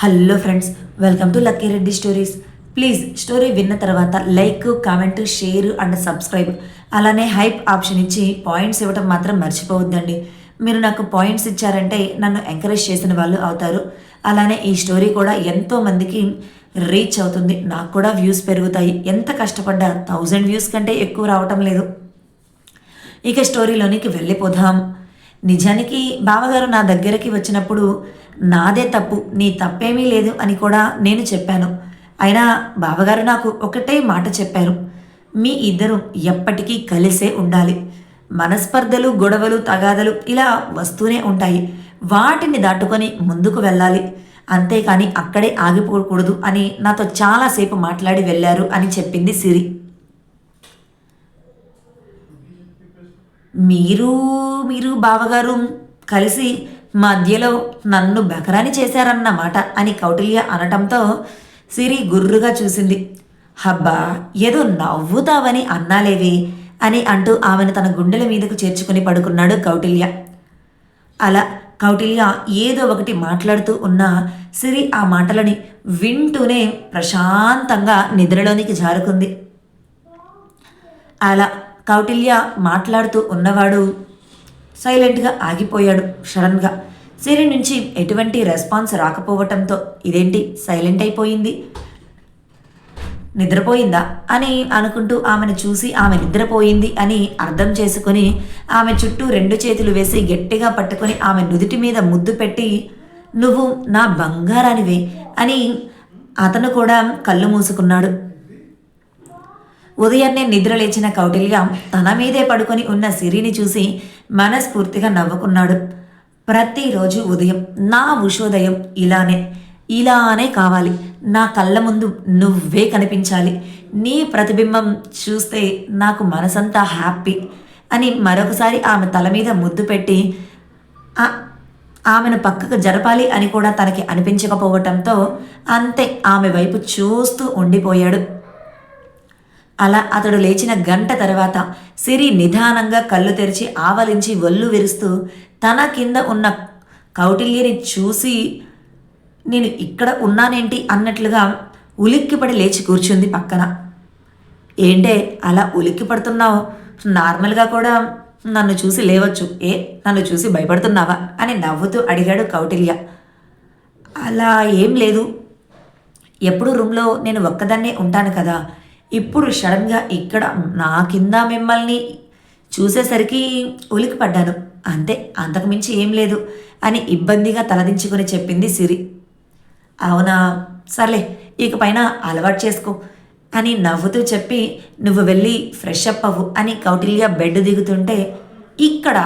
Hello friends welcome to lucky Reddy stories. Please story విన్న తర్వాత like comment share and subscribe. అలానే hype option ఇచ్చి points ఇవ్వడం మాత్రం మర్చిపోవద్దండి. మీరు నాకు పాయింట్స్ ఇచ్చారంటే నన్ను ఎంకరేజ్ చేసిన వాళ్ళు అవుతారు. అలానే ఈ స్టోరీ కూడా ఎంతో మందికి రీచ్ అవుతుంది. నాకు కూడా వ్యూస్ పెరుగుతాయి. ఎంత కష్టపడ్డా థౌజండ్ వ్యూస్ కంటే ఎక్కువ రావటం లేదు. ఇక స్టోరీలోనికి వెళ్ళిపోదాం. నిజానికి బావగారు నా దగ్గరికి వచ్చినప్పుడు నాదే తప్పు నీ తప్పేమీ లేదు అని కూడా నేను చెప్పాను. అయినా బావగారు నాకు ఒకటే మాట చెప్పారు. మీ ఇద్దరు ఎప్పటికీ కలిసే ఉండాలి. మనస్పర్ధలు గొడవలు తగాదలు ఇలా వస్తూనే ఉంటాయి. వాటిని దాటుకొని ముందుకు వెళ్ళాలి. అంతేకాని అక్కడే ఆగిపోకూడదు అని నాతో చాలాసేపు మాట్లాడి వెళ్ళారు అని చెప్పింది సిరి. మీరు మీరు బావగారు కలిసి మధ్యలో నన్ను బెకరాని చేశారన్నమాట అని కౌటిల్య అనటంతో సిరి గుర్రుగా చూసింది. హబ్బా ఏదో నవ్వుతావని అన్నాలేవి అని అంటూ ఆమెను తన గుండెల మీదకు చేర్చుకుని పడుకున్నాడు కౌటిల్య. అలా కౌటిల్య ఏదో ఒకటి మాట్లాడుతూ ఉన్నా సిరి ఆ మాటలని వింటూనే ప్రశాంతంగా నిద్రలోనికి జారుకుంది. అలా కౌటిల్య మాట్లాడుతూ ఉన్నవాడు సైలెంట్గా ఆగిపోయాడు సడన్గా. సిరి నుంచి ఎటువంటి రెస్పాన్స్ రాకపోవటంతో ఇదేంటి సైలెంట్ అయిపోయింది? నిద్రపోయిందా? అని అనుకుంటూ ఆమెను చూసి ఆమె నిద్రపోయింది అని అర్థం చేసుకొని ఆమె చుట్టూ రెండు చేతులు వేసి గట్టిగా పట్టుకొని ఆమె నుదుటి మీద ముద్దు పెట్టి నువ్వు నా బంగారానివే అని అతను కూడా కళ్ళు మూసుకున్నాడు. ఉదయాన్నే నిద్రలేచిన కౌటిల్య తన మీదే పడుకొని ఉన్న సిరిని చూసి మనస్ఫూర్తిగా నవ్వుకున్నాడు. ప్రతిరోజు ఉదయం నా ఉషోదయం ఇలానే ఇలానే కావాలి. నా కళ్ళ ముందు నువ్వే కనిపించాలి. నీ ప్రతిబింబం చూస్తే నాకు మనసంతా హ్యాపీ అని మరొకసారి ఆమె తల మీద ముద్దు పెట్టి ఆమెను పక్కకు జరపాలి అని కూడా తనకి అనిపించకపోవటంతో అంతే ఆమె వైపు చూస్తూ ఉండిపోయాడు. అలా అతడు లేచిన గంట తర్వాత సిరి నిదానంగా కళ్ళు తెరిచి ఆవలించి ఒళ్ళు విరుస్తూ తన కింద ఉన్న కౌటిల్యని చూసి నేను ఇక్కడ ఉన్నానేంటి? అన్నట్లుగా ఉలిక్కిపడి లేచి కూర్చుంది పక్కన. ఏంటే అలా ఉలిక్కి పడుతున్నావు నార్మల్గా కూడా నన్ను చూసి లేవచ్చు. ఏ నన్ను చూసి భయపడుతున్నావా? అని నవ్వుతూ అడిగాడు కౌటిల్య. అలా ఏం లేదు. ఎప్పుడు రూమ్లో నేను ఒక్కదాన్నే ఉంటాను కదా. ఇప్పుడు సడన్గా ఇక్కడ నా కింద మిమ్మల్ని చూసేసరికి ఉలికి పడ్డాను అంతే అంతకుమించి ఏం లేదు అని ఇబ్బందిగా తలదించుకుని చెప్పింది సిరి. అవునా? సర్లే ఇక పైన అలవాటు చేసుకో అని నవ్వుతూ చెప్పి నువ్వు వెళ్ళి ఫ్రెష్ అప్ అవ్వు అని కౌటిల్య బెడ్ దిగుతుంటే ఇక్కడ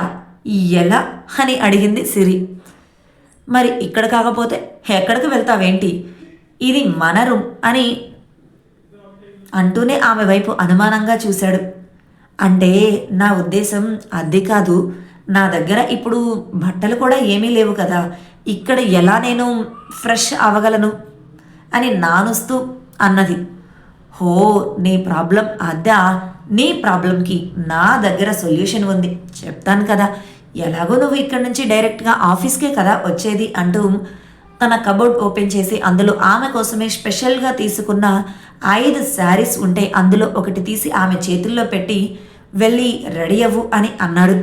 ఎలా అని అడిగింది సిరి. మరి ఇక్కడ కాకపోతే ఎక్కడికి వెళ్తావేంటి? ఇది మన రూమ్ అని అంటూనే ఆమె వైపు అనుమానంగా చూశాడు. అంటే నా ఉద్దేశం అద్దె కాదు. నా దగ్గర ఇప్పుడు బట్టలు కూడా ఏమీ లేవు కదా. ఇక్కడ ఎలా నేను ఫ్రెష్ అవ్వగలను? అని నానుస్తూ అన్నది. హో నీ ప్రాబ్లం అద్దా నీ ప్రాబ్లంకి నా దగ్గర సొల్యూషన్ ఉంది. చెప్తాను కదా. ఎలాగో నువ్వు ఇక్కడ నుంచి డైరెక్ట్గా ఆఫీస్కే కదా వచ్చేది అంటూ తన కబోర్డ్ ఓపెన్ చేసి అందులో ఆమె కోసమే స్పెషల్గా తీసుకున్న ఐదు శారీస్ ఉంటే అందులో ఒకటి తీసి ఆమె చేతుల్లో పెట్టి వెళ్ళి రెడీ అవ్వు అని అన్నాడు.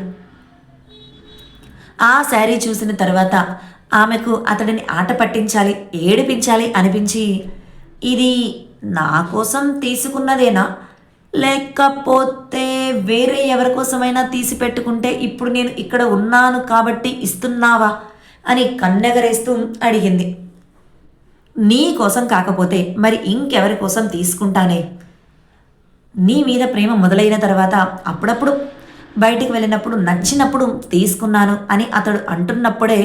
ఆ శారీ చూసిన తర్వాత ఆమెకు అతడిని ఆట పట్టించాలి ఏడిపించాలి అనిపించి ఇది నా కోసం తీసుకున్నదేనా? లేకపోతే వేరే ఎవరి కోసమైనా తీసి పెట్టుకుంటే ఇప్పుడు నేను ఇక్కడ ఉన్నాను కాబట్టి ఇస్తున్నావా? అని కన్నెగరేస్తూ అడిగింది. నీ కోసం కాకపోతే మరి ఇంకెవరి కోసం తీసుకుంటానే? నీ మీద ప్రేమ మొదలైన తర్వాత అప్పుడప్పుడు బయటికి వెళ్ళినప్పుడు నచ్చినప్పుడు తీసుకున్నాను అని అతడు అంటున్నప్పుడే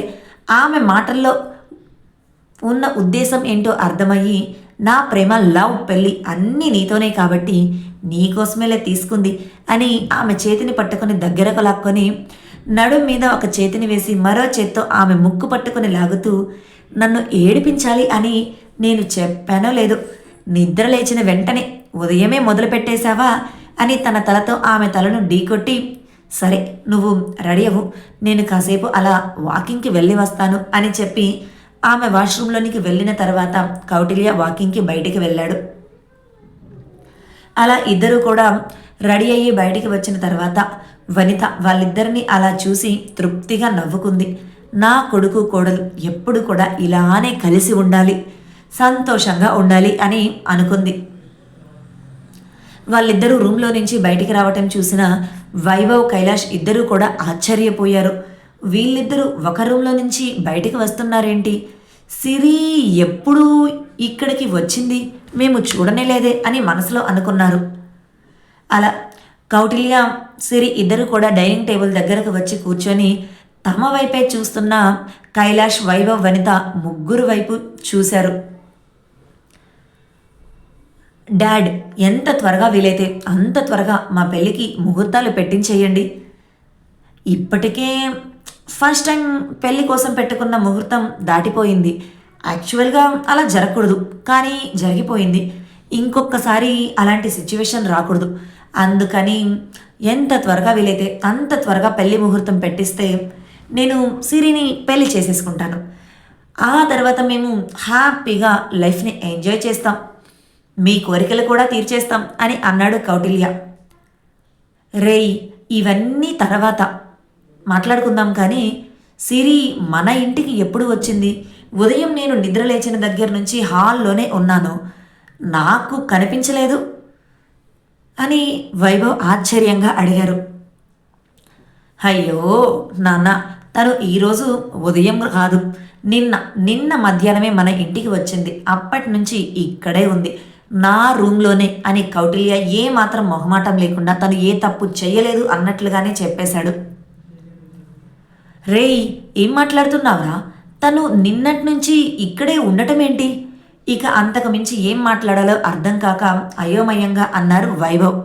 ఆమె మాటల్లో ఉన్న ఉద్దేశం ఏంటో అర్థమయ్యి నా ప్రేమ లవ్ పెళ్ళి అన్నీ నీతోనే కాబట్టి నీకోసమేలే తీసుకుంది అని ఆమె చేతిని పట్టుకొని దగ్గరకు లాక్కొని నడుం మీద ఒక చేతిని వేసి మరో చేత్తో ఆమె ముక్కు పట్టుకొని లాగుతూ నన్ను ఏడిపించాలి అని నేను చెప్పానో లేదు నిద్ర లేచిన వెంటనే ఉదయమే మొదలు పెట్టేశావా? అని తన తలతో ఆమె తలను ఢీకొట్టి సరే నువ్వు రెడీ అవ్వు. నేను కాసేపు అలా వాకింగ్కి వెళ్ళి వస్తాను అని చెప్పి ఆమె వాష్రూమ్లోనికి వెళ్ళిన తర్వాత కౌటిల్య వాకింగ్కి బయటికి వెళ్ళాడు. అలా ఇద్దరూ కూడా రెడీ అయ్యి బయటికి వచ్చిన తర్వాత వనిత వాళ్ళిద్దరిని అలా చూసి తృప్తిగా నవ్వుకుంది. నా కొడుకు కోడలు ఎప్పుడు కూడా ఇలానే కలిసి ఉండాలి సంతోషంగా ఉండాలి అని అనుకుంది. వాళ్ళిద్దరూ రూమ్లో నుంచి బయటికి రావటం చూసిన వైభవ్ కైలాష్ ఇద్దరూ కూడా ఆశ్చర్యపోయారు. వీళ్ళిద్దరూ ఒక రూమ్లో నుంచి బయటికి వస్తున్నారేంటి? సిరి ఎప్పుడు ఇక్కడికి వచ్చింది? మేము చూడనే లేదే అని మనసులో అనుకున్నారు. అలా కౌటిల్య సిరి ఇద్దరు కూడా డైనింగ్ టేబుల్ దగ్గరకు వచ్చి కూర్చొని తమ వైపే చూస్తున్న కైలాష్ వైభవ్ వనిత ముగ్గురు వైపు చూశారు. డాడ్ ఎంత త్వరగా వీలైతే అంత త్వరగా మా పెళ్ళికి ముహూర్తాలు పెట్టించేయండి. ఇప్పటికే ఫస్ట్ టైం పెళ్ళి కోసం పెట్టుకున్న ముహూర్తం దాటిపోయింది. యాక్చువల్గా అలా జరగకూడదు కానీ జరిగిపోయింది. ఇంకొకసారి అలాంటి సిచ్యువేషన్ రాకూడదు. అందుకని ఎంత త్వరగా వీలైతే అంత త్వరగా పెళ్ళి ముహూర్తం పెట్టిస్తే నేను సిరిని పెళ్ళి చేసేసుకుంటాను. ఆ తర్వాత మేము హ్యాపీగా లైఫ్ని ఎంజాయ్ చేస్తాం. మీ కోరికలు కూడా తీర్చేస్తాం అని అన్నాడు కౌటిల్య. రేయ్ ఇవన్నీ తర్వాత మాట్లాడుకుందాం కానీ సిరి మన ఇంటికి ఎప్పుడు వచ్చింది? ఉదయం నేను నిద్ర లేచిన దగ్గర నుంచి హాల్లోనే ఉన్నాను. నాకు కనిపించలేదు. అని వైభవ్ ఆశ్చర్యంగా అడిగారు. అయ్యో నాన్న తను ఈరోజు ఉదయం కాదు. నిన్న నిన్న మధ్యాహ్నమే మన ఇంటికి వచ్చింది. అప్పటి నుంచి ఇక్కడే ఉంది. నా రూమ్లోనే అని కౌటిల్య ఏ మాత్రం మొహమాటం లేకుండా తను ఏ తప్పు చేయలేదు అన్నట్లుగానే చెప్పేశాడు. రేయ్ ఏం మాట్లాడుతున్నావురా? తను నిన్నటి నుంచి ఇక్కడే ఉండటం ఏంటి ఇక అంతకు మించి ఏం మాట్లాడాలో అర్థం కాక అయోమయంగా అన్నారు వైభవ్.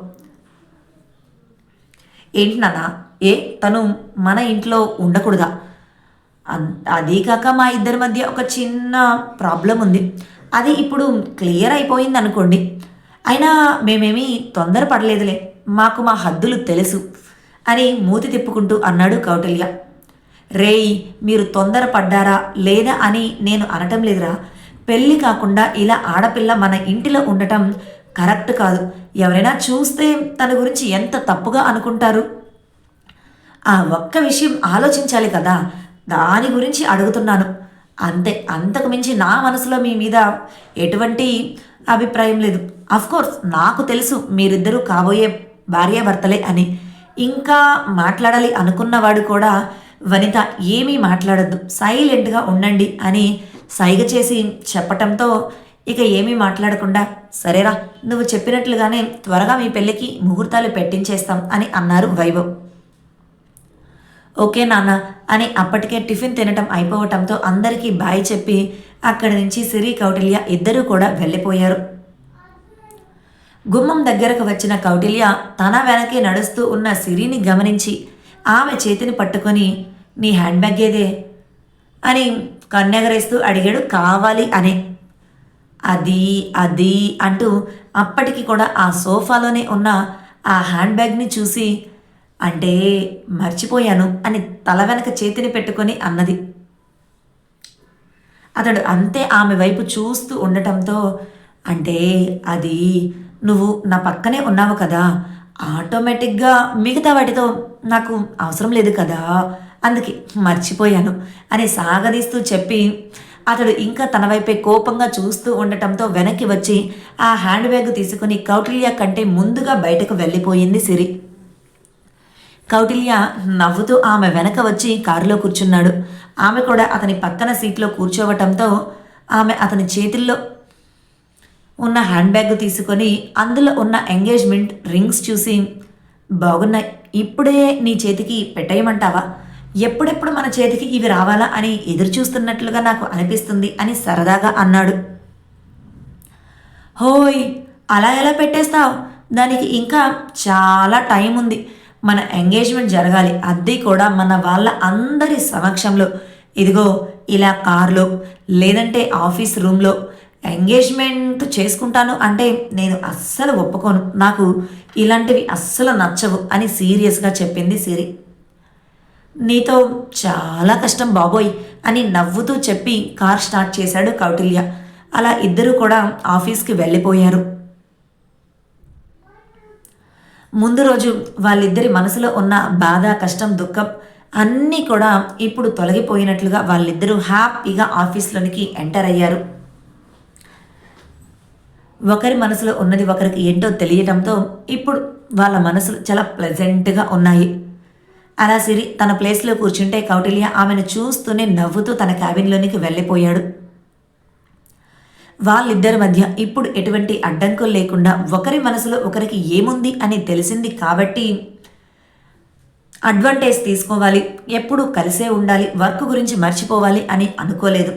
ఏంటి నాన్న? ఏ తను మన ఇంట్లో ఉండకూడదా? అదీ కాక మా ఇద్దరి మధ్య ఒక చిన్న ప్రాబ్లం ఉంది. అది ఇప్పుడు క్లియర్ అయిపోయింది అనుకోండి అయినా మేమేమీ తొందరపడలేదులే. మాకు మా హద్దులు తెలుసు అని మూతి తిప్పుకుంటూ అన్నాడు కౌటల్య. రేయ్ మీరు తొందరపడ్డారా లేదా అని నేను అనటం లేదురా. పెళ్ళి కాకుండా ఇలా ఆడపిల్ల మన ఇంటిలో ఉండటం కరెక్ట్ కాదు. ఎవరైనా చూస్తే తన గురించి ఎంత తప్పుగా అనుకుంటారు? ఆ ఒక్క విషయం ఆలోచించాలి కదా. దాని గురించి అడుగుతున్నాను. అంతే అంతకు మించి నా మనసులో మీ మీద ఎటువంటి అభిప్రాయం లేదు. కోర్స్ నాకు తెలుసు మీరిద్దరూ కాబోయే భార్యాభర్తలే అని. ఇంకా మాట్లాడాలి అనుకున్నవాడు కూడా వనిత ఏమీ మాట్లాడద్దు. సైలెంట్గా ఉండండి అని సైగ చేసి చెప్పటంతో ఇక ఏమీ మాట్లాడకుండా సరేరా నువ్వు చెప్పినట్లుగానే త్వరగా మీ పెళ్ళికి ముహూర్తాలు పెట్టించేస్తాం అని అన్నారు వైభవ్. ఓకే నాన్న అని అప్పటికే టిఫిన్ తినటం అయిపోవటంతో అందరికీ బాయ్ చెప్పి అక్కడి నుంచి సిరి కౌటిల్య ఇద్దరూ కూడా వెళ్ళిపోయారు. గుమ్మం దగ్గరకు వచ్చిన కౌటిల్య తన వెనకే నడుస్తూ ఉన్న సిరిని గమనించి ఆమె చేతిని పట్టుకొని నీ హ్యాండ్ బ్యాగ్ ఏదే? అని కన్నెగరేస్తూ అడిగాడు కావాలి అనే. అది అది అంటూ అప్పటికి కూడా ఆ సోఫాలోనే ఉన్న ఆ హ్యాండ్ బ్యాగ్ని చూసి అంటే మర్చిపోయాను అని తల వెనక చేతిని పెట్టుకొని అన్నది. అతడు అంతే ఆమె వైపు చూస్తూ ఉండటంతో అంటే అది నువ్వు నా పక్కనే ఉన్నావు కదా ఆటోమేటిక్గా మిగతా వాటితో నాకు అవసరం లేదు కదా అందుకే మర్చిపోయాను. అని సాగదీస్తూ చెప్పి అతడు ఇంకా తన వైపే కోపంగా చూస్తూ ఉండటంతో వెనక్కి వచ్చి ఆ హ్యాండ్ బ్యాగ్ తీసుకుని కౌటిల్య కంటే ముందుగా బయటకు వెళ్ళిపోయింది సిరి. కౌటిల్య నవ్వుతూ ఆమె వెనక వచ్చి కారులో కూర్చున్నాడు. ఆమె కూడా అతని పక్కన సీట్లో కూర్చోవటంతో ఆమె అతని చేతుల్లో ఉన్న హ్యాండ్ బ్యాగ్ తీసుకొని అందులో ఉన్న ఎంగేజ్మెంట్ రింగ్స్ చూసి బాగున్నాయి ఇప్పుడే నీ చేతికి పెట్టేయమంటావా? ఎప్పుడెప్పుడు మన చేతికి ఇవి రావాలా అని ఎదురు చూస్తున్నట్లుగా నాకు అనిపిస్తుంది అని సరదాగా అన్నాడు. హోయ్ అలా ఎలా పెట్టేస్తావు? దానికి ఇంకా చాలా టైం ఉంది. మన ఎంగేజ్మెంట్ జరగాలి. అది కూడా మన వాళ్ళ అందరి సమక్షంలో. ఇదిగో ఇలా కార్లో లేదంటే ఆఫీస్ రూమ్లో. ఎంగేజ్మెంట్ చేసుకుంటాను అంటే నేను అస్సలు ఒప్పుకోను. నాకు ఇలాంటివి అస్సలు నచ్చవు అని సీరియస్గా చెప్పింది సిరి. నీతో చాలా కష్టం బాబోయ్ అని నవ్వుతూ చెప్పి కార్ స్టార్ట్ చేశాడు కౌటిల్య. అలా ఇద్దరూ కూడా ఆఫీస్కి వెళ్ళిపోయారు. ముందు రోజు వాళ్ళిద్దరి మనసులో ఉన్న బాధ కష్టం దుఃఖం అన్నీ కూడా ఇప్పుడు తొలగిపోయినట్లుగా వాళ్ళిద్దరూ హ్యాపీగా ఆఫీస్లోనికి ఎంటర్ అయ్యారు. ఒకరి మనసులో ఉన్నది ఒకరికి ఏంటో తెలియటంతో ఇప్పుడు వాళ్ళ మనసులు చాలా ప్లెజెంట్గా ఉన్నాయి. అలా సిరి తన ప్లేస్లో కూర్చుంటే కౌటిల్య ఆమెను చూస్తూనే నవ్వుతూ తన క్యాబిన్లోనికి వెళ్ళిపోయాడు. వాళ్ళిద్దరి మధ్య ఇప్పుడు ఎటువంటి అడ్డంకులు లేకుండా ఒకరి మనసులో ఒకరికి ఏముంది అని తెలిసింది కాబట్టి అడ్వాంటేజ్ తీసుకోవాలి ఎప్పుడు కలిసే ఉండాలి వర్క్ గురించి మర్చిపోవాలి అని అనుకోలేదు.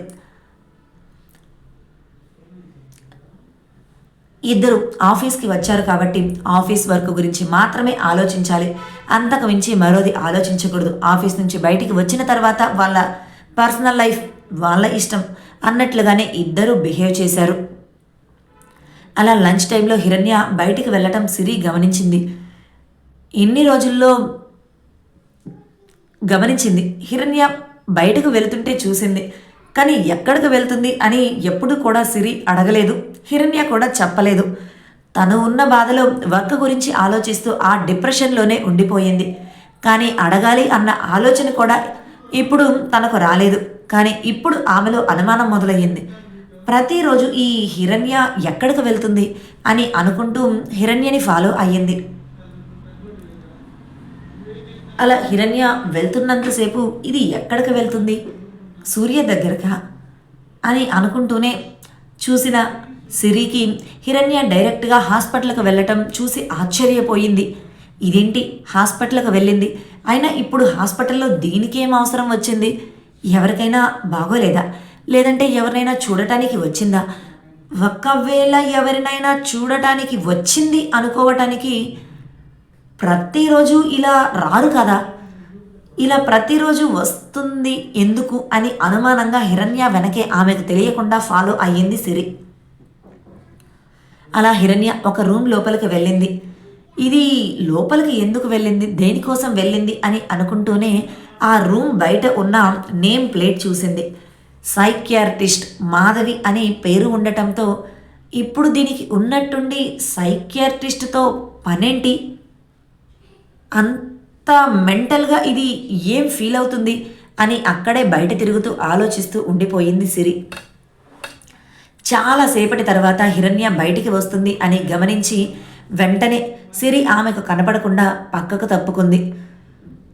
ఇద్దరు ఆఫీస్కి వచ్చారు కాబట్టి ఆఫీస్ వర్క్ గురించి మాత్రమే ఆలోచించాలి. అంతకు మించి మరోది ఆలోచించకూడదు. ఆఫీస్ నుంచి బయటికి వచ్చిన తర్వాత వాళ్ళ పర్సనల్ లైఫ్ వాళ్ళ ఇష్టం అన్నట్లుగానే ఇద్దరు బిహేవ్ చేశారు. అలా లంచ్ టైంలో హిరణ్య బయటికి వెళ్ళటం సిరి గమనించింది. ఇన్ని రోజుల్లో గమనించింది. హిరణ్య బయటకు వెళుతుంటే చూసింది. కానీ ఎక్కడికి వెళ్తుంది అని ఎప్పుడు కూడా సిరి అడగలేదు హిరణ్య కూడా చెప్పలేదు. తను ఉన్న బాధలో వర్క్ గురించి ఆలోచిస్తూ ఆ డిప్రెషన్లోనే ఉండిపోయింది. కానీ అడగాలి అన్న ఆలోచన కూడా ఇప్పుడు తనకు రాలేదు. కానీ ఇప్పుడు ఆమెలో అనుమానం మొదలయ్యింది. ప్రతిరోజు ఈ హిరణ్య ఎక్కడికి వెళ్తుంది అని అనుకుంటూ హిరణ్యని ఫాలో అయ్యింది. అలా హిరణ్య వెళ్తున్నంతసేపు ఇది ఎక్కడికి వెళ్తుంది? సూర్య దగ్గరగా అని అనుకుంటూనే చూసిన సిరికి హిరణ్య డైరెక్ట్గా హాస్పిటల్కి వెళ్ళటం చూసి ఆశ్చర్యపోయింది. ఇదేంటి? హాస్పిటల్కి వెళ్ళింది. అయినా ఇప్పుడు హాస్పిటల్లో దీనికేం అవసరం వచ్చింది? ఎవరికైనా బాగోలేదా? లేదంటే ఎవరినైనా చూడటానికి వచ్చిందా? ఒకవేళ ఎవరినైనా చూడటానికి వచ్చింది అనుకోవటానికి ప్రతిరోజు ఇలా రారు కదా? ఇలా ప్రతిరోజు వస్తుంది ఎందుకు అని అనుమానంగా హిరణ్య వెనకే ఆమెకు తెలియకుండా ఫాలో అయ్యింది సిరి. అలా హిరణ్య ఒక రూమ్ లోపలికి వెళ్ళింది. ఇది లోపలికి ఎందుకు వెళ్ళింది? దేనికోసం వెళ్ళింది? అని అనుకుంటూనే ఆ రూమ్ బయట ఉన్న నేమ్ ప్లేట్ చూసింది. సైక్యార్టిస్ట్ మాధవి అని పేరు ఉండటంతో ఇప్పుడు దీనికి ఉన్నట్టుండి సైక్యార్టిస్ట్తో పనేంటి? అంత మెంటల్గా ఇది ఏం ఫీల్ అవుతుంది అని అక్కడే బయట తిరుగుతూ ఆలోచిస్తూ ఉండిపోయింది సిరి. చాలాసేపటి తర్వాత హిరణ్య బయటికి వస్తుంది అని గమనించి వెంటనే సిరి ఆమెకు కనపడకుండా పక్కకు తప్పుకుంది.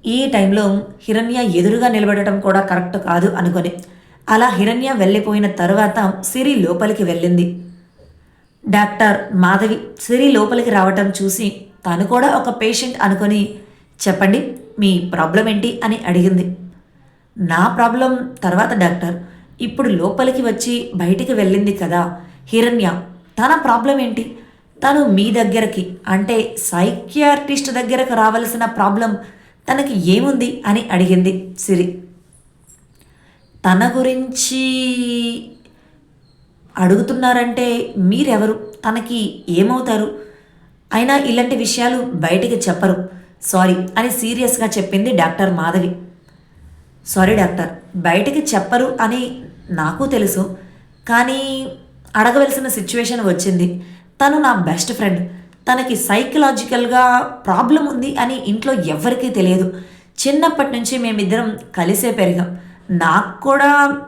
ఈ టైంలో హిరణ్య ఎదురుగా నిలబడటం కూడా కరెక్ట్ కాదు అనుకొని అలా హిరణ్య వెళ్ళిపోయిన తరువాత సిరి లోపలికి వెళ్ళింది. డాక్టర్ మాధవి సిరి లోపలికి రావటం చూసి తను కూడా ఒక పేషెంట్ అనుకొని చెప్పండి మీ ప్రాబ్లం ఏంటి అని అడిగింది. నా ప్రాబ్లం తర్వాత డాక్టర్. ఇప్పుడు లోపలికి వచ్చి బయటికి వెళ్ళింది కదా హిరణ్య. తన ప్రాబ్లం ఏంటి? తను మీ దగ్గరకి అంటే సైకియాట్రిస్ట్ దగ్గరకు రావలసిన ప్రాబ్లం తనకి ఏముంది అని అడిగింది సిరి. తన గురించి అడుగుతున్నారంటే మీరెవరు? తనకి ఏమవుతారు? అయినా ఇలాంటి విషయాలు బయటికి చెప్పరు. సారీ అని సీరియస్గా చెప్పింది డాక్టర్ మాధవి. సారీ డాక్టర్ బయటికి చెప్పరు అని నాకు తెలుసు కానీ అడగవలసిన సిచ్యువేషన్ వచ్చింది. తను నా బెస్ట్ ఫ్రెండ్ తనకి సైకలాజికల్గా ప్రాబ్లం ఉంది అని ఇంట్లో ఎవరికీ తెలియదు. చిన్నప్పటి నుంచి మేమిద్దరం కలిసే పెరిగాం. నాకు కూడా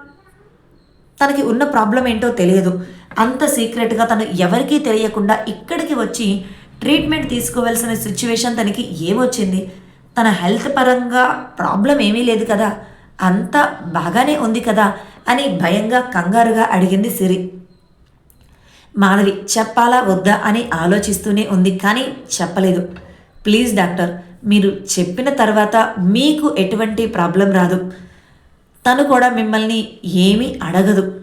తనకి ఉన్న ప్రాబ్లం ఏంటో తెలియదు. అంత సీక్రెట్గా తను ఎవరికీ తెలియకుండా ఇక్కడికి వచ్చి ట్రీట్మెంట్ తీసుకోవాల్సిన సిచ్యువేషన్ తనకి ఏమొచ్చింది? తన హెల్త్ పరంగా ప్రాబ్లం ఏమీ లేదు కదా? అంతా బాగానే ఉంది కదా? అని భయంగా కంగారుగా అడిగింది సిరి. మాధవి చెప్పాలా వద్దా అని ఆలోచిస్తూనే ఉంది కానీ చెప్పలేదు. ప్లీజ్ డాక్టర్ మీరు చెప్పిన తర్వాత మీకు ఎటువంటి ప్రాబ్లం రాదు. తను కూడా మిమ్మల్ని ఏమీ అడగదు.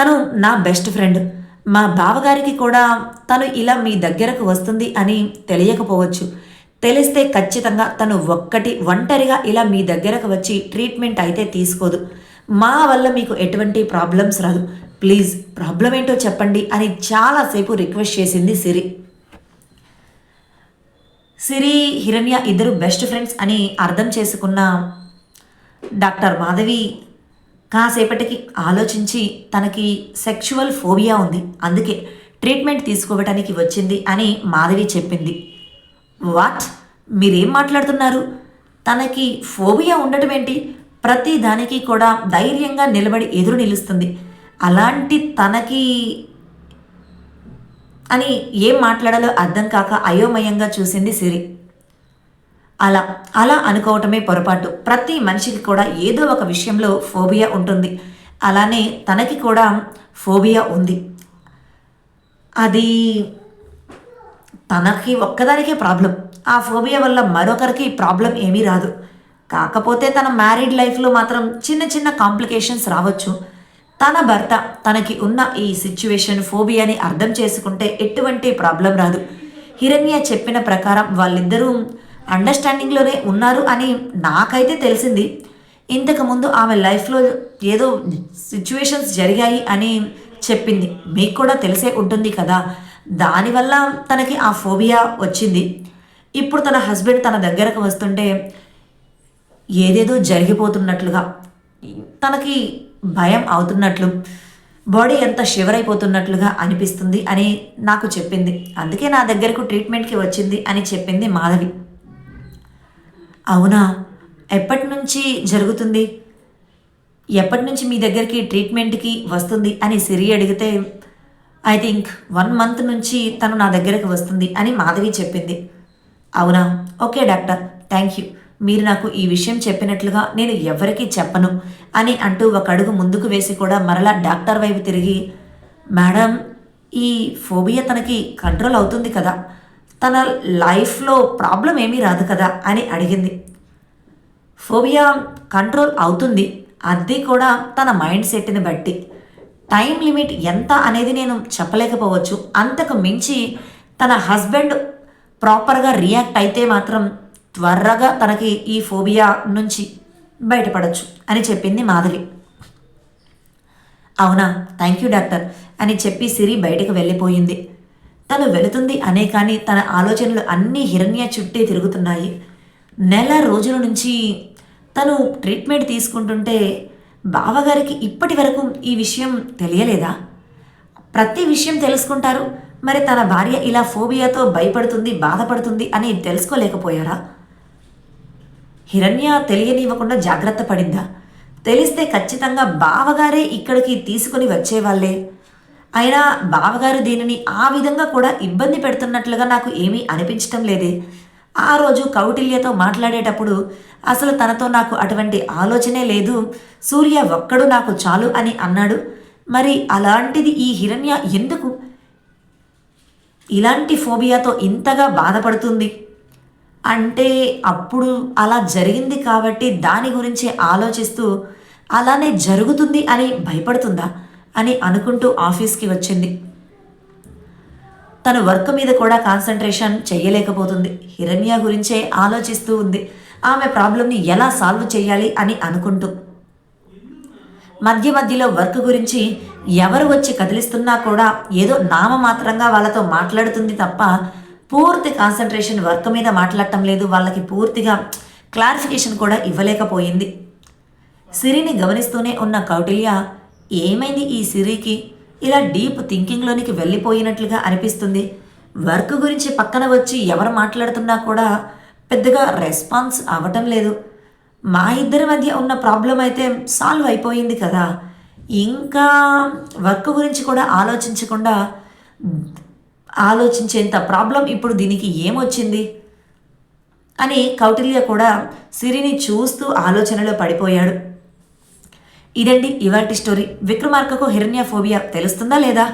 తను నా బెస్ట్ ఫ్రెండ్. మా బావగారికి కూడా తను ఇలా మీ దగ్గరకు వస్తుంది అని తెలియకపోవచ్చు. తెలిస్తే ఖచ్చితంగా తను ఒక్కటి ఒంటరిగా ఇలా మీ దగ్గరకు వచ్చి ట్రీట్మెంట్ అయితే తీసుకోదు. మా వల్ల మీకు ఎటువంటి ప్రాబ్లమ్స్ రాదు. ప్లీజ్ ప్రాబ్లం ఏంటో చెప్పండి అని చాలాసేపు రిక్వెస్ట్ చేసింది సిరి. సిరి హిరణ్య ఇద్దరు బెస్ట్ ఫ్రెండ్స్ అని అర్థం చేసుకున్న డాక్టర్ మాధవి కాసేపటికి ఆలోచించి తనకి సెక్షువల్ ఫోబియా ఉంది. అందుకే ట్రీట్మెంట్ తీసుకోవటానికి వచ్చింది అని మాధవి చెప్పింది. వాట్ మీరేం మాట్లాడుతున్నారు? తనకి ఫోబియా ఉండటం ఏంటి? ప్రతి దానికి కూడా ధైర్యంగా నిలబడి ఎదురు నిలుస్తుంది. అలాంటి తనకి అని ఏం మాట్లాడాలో అర్థం కాక అయోమయంగా చూసింది సిరి. అలా అలా అనుకోవటమే పొరపాటు. ప్రతి మనిషికి కూడా ఏదో ఒక విషయంలో ఫోబియా ఉంటుంది. అలానే తనకి కూడా ఫోబియా ఉంది. అది తనకి ఒక్కదానికే ప్రాబ్లం. ఆ ఫోబియా వల్ల మరొకరికి ప్రాబ్లం ఏమీ రాదు. కాకపోతే తన మ్యారీడ్ లైఫ్లో మాత్రం చిన్న చిన్న కాంప్లికేషన్స్ రావచ్చు. తన భర్త తనకి ఉన్న ఈ సిచ్యువేషన్ ఫోబియాని అర్థం చేసుకుంటే ఎటువంటి ప్రాబ్లం రాదు. హిరణ్య చెప్పిన ప్రకారం వాళ్ళిద్దరూ అండర్స్టాండింగ్లోనే ఉన్నారు అని నాకైతే తెలిసింది. ఇంతకుముందు ఆమె లైఫ్లో ఏదో సిచ్యువేషన్స్ జరిగాయి అని చెప్పింది. మీకు కూడా తెలిసే ఉంటుంది కదా. దానివల్ల తనకి ఆ ఫోబియా వచ్చింది. ఇప్పుడు తన హస్బెండ్ తన దగ్గరకు వస్తుంటే ఏదేదో జరిగిపోతున్నట్లుగా తనకి భయం అవుతున్నట్లు బాడీ ఎంత షివర్ అయిపోతున్నట్లుగా అనిపిస్తుంది అని నాకు చెప్పింది. అందుకే నా దగ్గరకు ట్రీట్మెంట్కి వచ్చింది అని చెప్పింది మాధవి. అవునా? ఎప్పటి నుంచి జరుగుతుంది? ఎప్పటి నుంచి మీ దగ్గరికి ట్రీట్మెంట్కి వస్తుంది అని సిరి అడిగితే ఐ థింక్ వన్ మంత్ నుంచి తను నా దగ్గరకు వస్తుంది అని మాధవి చెప్పింది. అవునా? Okay doctor thank you. మీరు నాకు ఈ విషయం చెప్పినట్లుగా నేను ఎవరికీ చెప్పను అని అంటూ ఒక అడుగు ముందుకు వేసి కూడా మరలా డాక్టర్ వైపు తిరిగి మేడం ఈ ఫోబియా తనకి కంట్రోల్ అవుతుంది కదా. తన లైఫ్లో ప్రాబ్లం ఏమీ రాదు కదా అని అడిగింది. ఫోబియా కంట్రోల్ అవుతుంది. అది కూడా తన మైండ్ సెట్ని బట్టి. టైం లిమిట్ ఎంత అనేది నేను చెప్పలేకపోవచ్చు. అంతకు మించి తన హస్బెండ్ ప్రాపర్గా రియాక్ట్ అయితే మాత్రం త్వరగా తనకి ఈ ఫోబియా నుంచి బయటపడచ్చు అని చెప్పింది మాధవి. అవునా థ్యాంక్ యూ డాక్టర్ అని చెప్పి సిరి బయటకు వెళ్ళిపోయింది. తను వెళుతుంది అనే కానీ తన ఆలోచనలు అన్నీ హిరణ్య చుట్టే తిరుగుతున్నాయి. నెల రోజుల నుంచి తను ట్రీట్మెంట్ తీసుకుంటుంటే బావగారికి ఇప్పటి వరకు ఈ విషయం తెలియలేదా? ప్రతి విషయం తెలుసుకుంటారు. మరి తన భార్య ఇలా ఫోబియాతో భయపడుతుంది బాధపడుతుంది అని తెలుసుకోలేకపోయారా? హిరణ్య తెలియనివ్వకుండా జాగ్రత్త పడిందా? తెలిస్తే ఖచ్చితంగా బావగారే ఇక్కడికి తీసుకుని వచ్చేవాళ్ళే అయినా బావగారు దీనిని ఆ విధంగా కూడా ఇబ్బంది పెడుతున్నట్లుగా నాకు ఏమీ అనిపించటం లేదే. ఆ రోజు కౌటిల్యతో మాట్లాడేటప్పుడు అసలు తనతో నాకు అటువంటి ఆలోచనే లేదు. సూర్య ఒక్కడు నాకు చాలు అని అన్నాడు. మరి అలాంటిది ఈ హిరణ్య ఎందుకు? ఇలాంటి ఫోబియాతో ఇంతగా బాధపడుతుంది. అంటే అప్పుడు అలా జరిగింది కాబట్టి దాని గురించి ఆలోచిస్తూ అలానే జరుగుతుంది అని భయపడుతుందా? అని అనుకుంటూ ఆఫీస్కి వచ్చింది. తను వర్క్ మీద కూడా కాన్సన్ట్రేషన్ చేయలేకపోతుంది. హిరణ్య గురించే ఆలోచిస్తూ ఉంది. ఆమె ప్రాబ్లంని ఎలా సాల్వ్ చేయాలి అని అనుకుంటూ. మధ్య మధ్యలో వర్క్ గురించి ఎవరు వచ్చి కదిలిస్తున్నా కూడా ఏదో నామమాత్రంగా వాళ్ళతో మాట్లాడుతుంది తప్ప పూర్తి కాన్సన్ట్రేషన్ వర్క్ మీద మాట్లాడటం లేదు. వాళ్ళకి పూర్తిగా క్లారిఫికేషన్ కూడా ఇవ్వలేకపోయింది. సిరిని గమనిస్తూనే ఉన్న కౌటిల్య ఏమైంది ఈ సిరికి? ఇలా డీప్ థింకింగ్లోనికి వెళ్ళిపోయినట్లుగా అనిపిస్తుంది. వర్క్ గురించి పక్కన వచ్చి ఎవరు మాట్లాడుతున్నా కూడా పెద్దగా రెస్పాన్స్ అవ్వటం లేదు. మా ఇద్దరి మధ్య ఉన్న ప్రాబ్లం అయితే సాల్వ్ అయిపోయింది కదా. ఇంకా వర్క్ గురించి కూడా ఆలోచించకుండా ఆలోచించేంత ప్రాబ్లం ఇప్పుడు దీనికి ఏమొచ్చింది? అని కౌటిల్య కూడా సిరిని చూస్తూ ఆలోచనలో పడిపోయాడు. ఇదండి ఇవాటి స్టోరీ. విక్రమార్కకు హిరణ్య ఫోబియా తెలుస్తుందా లేదా?